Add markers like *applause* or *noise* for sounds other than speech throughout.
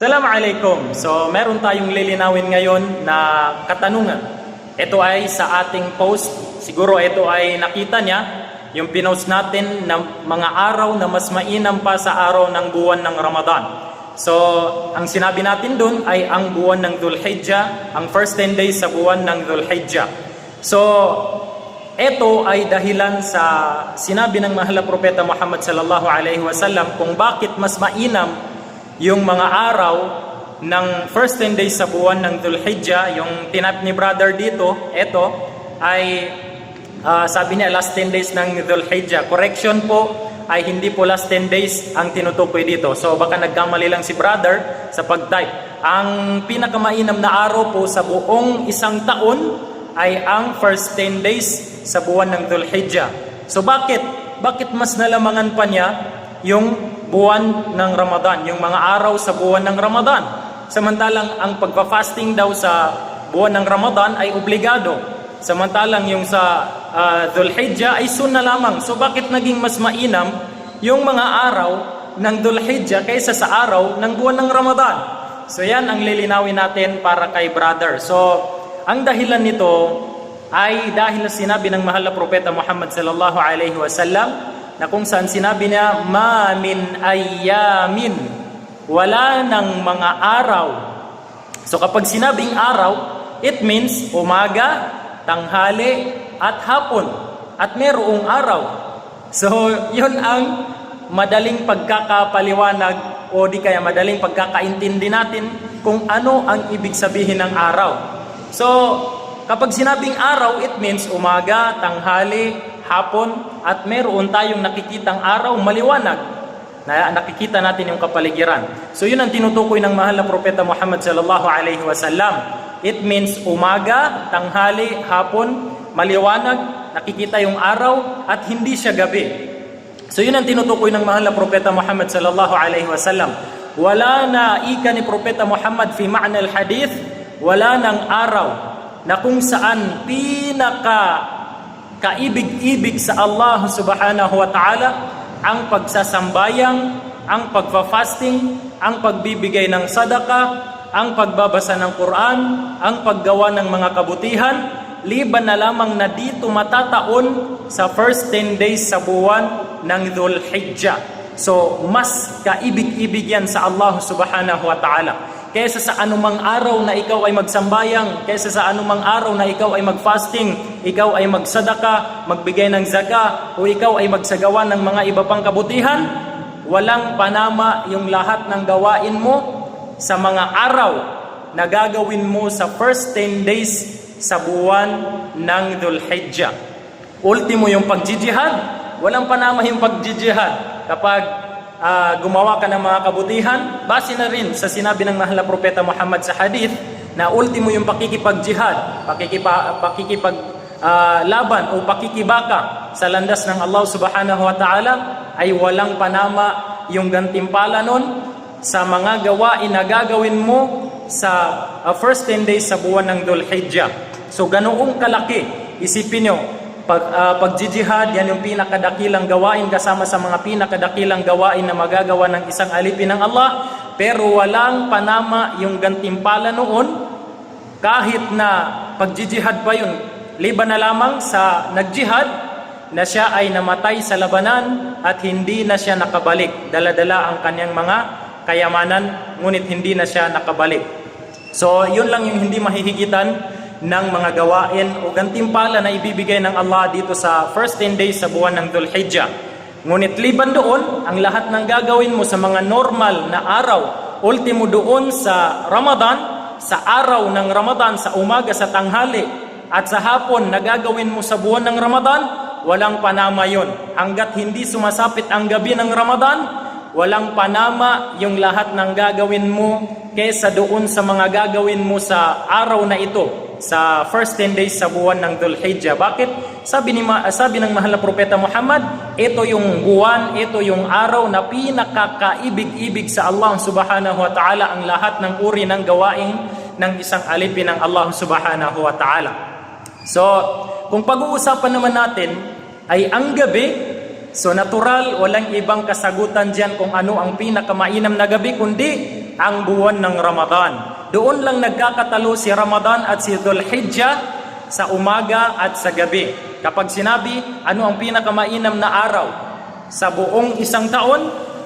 Assalamualaikum. So, meron tayong lilinawin ngayon na katanungan. Ito ay sa ating post. Siguro ito ay nakita niya yung pinost natin na mga araw na mas mainam pa sa araw ng buwan ng Ramadan. So, ang sinabi natin dun ay ang buwan ng Dhul Hijjah, ang first 10 days sa buwan ng Dhul Hijjah. So, ito ay dahilan sa sinabi ng mahal na propeta Muhammad sallallahu alaihi wasallam kung bakit mas mainam yung mga araw ng first 10 days sa buwan ng Dhul Hijjah, yung tinap ni brother dito, ito ay ah, sabi niya last 10 days ng Dhul Hijjah. Correction po ay hindi po last 10 days ang tinutukoy dito. So baka nagkamali lang si brother sa pag-type. Ang pinakamainam na araw po sa buong isang taon ay ang first 10 days sa buwan ng Dhul Hijjah. So bakit? Bakit mas nalamangan pa niya yung buwan ng Ramadan, yung mga araw sa buwan ng Ramadan? Samantalang ang pagpa-fasting daw sa buwan ng Ramadan ay obligado. Samantalang yung sa uh, Dhul Hijjah ay sunna lamang. So bakit naging mas mainam yung mga araw ng Dhul Hijjah kaysa sa araw ng buwan ng Ramadan? So yan ang lilinawin natin para kay brother. So ang dahilan nito ay dahil sinabi ng mahal na propeta Muhammad sallallahu alaihi wasallam na kung saan sinabi niya ma min ayamin wala ng mga araw. So kapag sinabing araw, it means umaga, tanghali, at hapon. At merong araw. So *laughs* yun ang madaling pagkakapaliwanag o di kaya madaling pagkakaintindi natin kung ano ang ibig sabihin ng araw. So, kapag sinabing araw, it means umaga, tanghali, hapon, at meron tayong nakikitang araw maliwanag na nakikita natin yung kapaligiran. So yun ang tinutukoy ng mahal na propeta Muhammad sallallahu alaihi wasallam. It means umaga, tanghali, hapon, maliwanag, nakikita yung araw at hindi siya gabi. So yun ang tinutukoy ng mahal na propeta Muhammad sallallahu alaihi wasallam. Wala na ika ni propeta Muhammad fi ma'na al-hadith, wala ng araw na kung saan pinaka kaibig-ibig sa Allah subhanahu wa ta'ala ang pagsasambayang, ang pagfa-fasting, ang pagbibigay ng sadaka, ang pagbabasa ng Quran, ang paggawa ng mga kabutihan, liban na lamang na dito matataon sa first 10 days sa buwan ng Dhul Hijjah. So, mas kaibig-ibig yan sa Allah subhanahu wa ta'ala kaysa sa anumang araw na ikaw ay magsambayang, kaysa sa anumang araw na ikaw ay magfasting, ikaw ay magsadaka, magbigay ng zaka, o ikaw ay magsagawa ng mga iba pang kabutihan, walang panama yung lahat ng gawain mo sa mga araw na gagawin mo sa first 10 days sa buwan ng Dhul Hijjah. Ultimo yung pagjijihad, walang panama yung pagjijihad. Kapag uh, gumawa ka ng mga kabutihan, base na rin sa sinabi ng mahal na propeta Muhammad sa hadith na ultimo yung pakikipag-jihad, pakikipa, pakikipag uh, laban o pakikibaka sa landas ng Allah subhanahu wa ta'ala ay walang panama yung gantimpala nun sa mga gawain na gagawin mo sa uh, first 10 days sa buwan ng Dhul Hijjah. So ganoong kalaki, isipin nyo, pag, uh, pagjijihad, yan yung pinakadakilang gawain kasama sa mga pinakadakilang gawain na magagawa ng isang alipin ng Allah. Pero walang panama yung gantimpala noon kahit na pagjijihad pa yun. Liban na lamang sa nagjihad na siya ay namatay sa labanan at hindi na siya nakabalik. Daladala ang kanyang mga kayamanan ngunit hindi na siya nakabalik. So yun lang yung hindi mahihigitan ng mga gawain o gantimpala na ibibigay ng Allah dito sa first 10 days sa buwan ng Dhul Hijjah. Ngunit liban doon, ang lahat ng gagawin mo sa mga normal na araw, ultimo doon sa Ramadan, sa araw ng Ramadan, sa umaga, sa tanghali, at sa hapon na gagawin mo sa buwan ng Ramadan, walang panama yon. Hanggat hindi sumasapit ang gabi ng Ramadan, walang panama yung lahat ng gagawin mo kesa doon sa mga gagawin mo sa araw na ito sa first 10 days sa buwan ng Dhul Hijjah. Bakit? Sabi, ni, sabi ng mahal na propeta Muhammad, ito yung buwan, ito yung araw na pinakakaibig-ibig sa Allah subhanahu wa ta'ala ang lahat ng uri ng gawain ng isang alipin ng Allah subhanahu wa ta'ala. So, kung pag-uusapan naman natin ay ang gabi, so natural, walang ibang kasagutan dyan kung ano ang pinakamainam na gabi, kundi ang buwan ng Ramadan. Doon lang nagkakatalo si Ramadan at si Dhul Hijjah sa umaga at sa gabi. Kapag sinabi, ano ang pinakamainam na araw sa buong isang taon,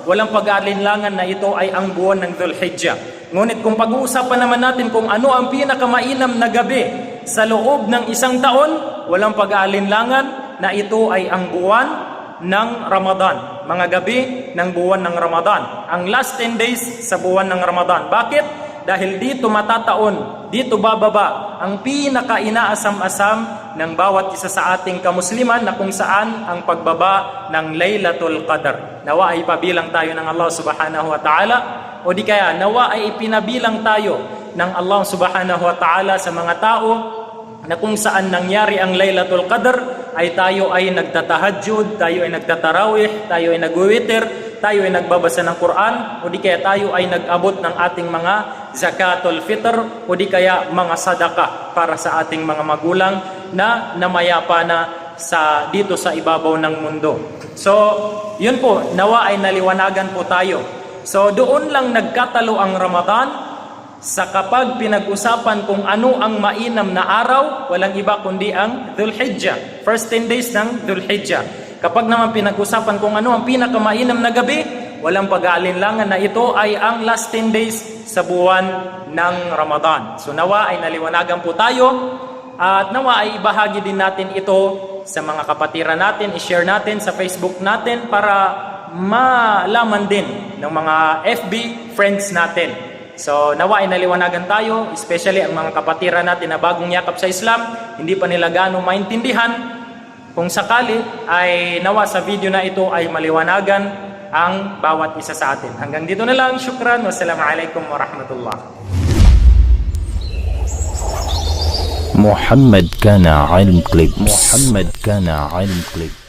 walang pag-aalinlangan na ito ay ang buwan ng Dhul Hijjah. Ngunit kung pag-uusapan naman natin kung ano ang pinakamainam na gabi sa loob ng isang taon, walang pag-aalinlangan na ito ay ang buwan ng Ramadan. Mga gabi ng buwan ng Ramadan. Ang last 10 days sa buwan ng Ramadan. Bakit? Dahil dito matataon, dito bababa ang pinaka-inaasam-asam ng bawat isa sa ating kamusliman na kung saan ang pagbaba ng Laylatul Qadr. Nawa ay pabilang tayo ng Allah subhanahu wa ta'ala o di kaya nawa ay ipinabilang tayo ng Allah subhanahu wa ta'ala sa mga tao na kung saan nangyari ang Laylatul Qadr ay tayo ay nagtatahajjud, tayo ay nagtatarawih, tayo ay nagwiwiter, tayo ay nagbabasa ng Quran o di kaya tayo ay nag-abot ng ating mga zakatul fitr o di kaya mga sadaka para sa ating mga magulang na namayapa na sa dito sa ibabaw ng mundo. So, yun po, nawa ay naliwanagan po tayo. So, doon lang nagkatalo ang Ramadan sa kapag pinag-usapan kung ano ang mainam na araw, walang iba kundi ang Dhul Hijjah. First 10 days ng Dhul Hijjah. Kapag naman pinag-usapan kung ano ang pinakamainam na gabi, walang pag-aalinlangan na ito ay ang last 10 days sa buwan ng Ramadan. So nawa ay naliwanagan po tayo at nawa ay ibahagi din natin ito sa mga kapatiran natin, i-share natin sa Facebook natin para malaman din ng mga FB friends natin. So, nawa ay naliwanagan tayo, especially ang mga kapatiran natin na bagong yakap sa Islam, hindi pa nila gaano maintindihan. Kung sakali, ay nawa sa video na ito ay maliwanagan ang bawat isa sa atin. Hanggang dito na lang, syukran, wassalamualaikum warahmatullah. محمد كان علم كليبس محمد كان علم كليبس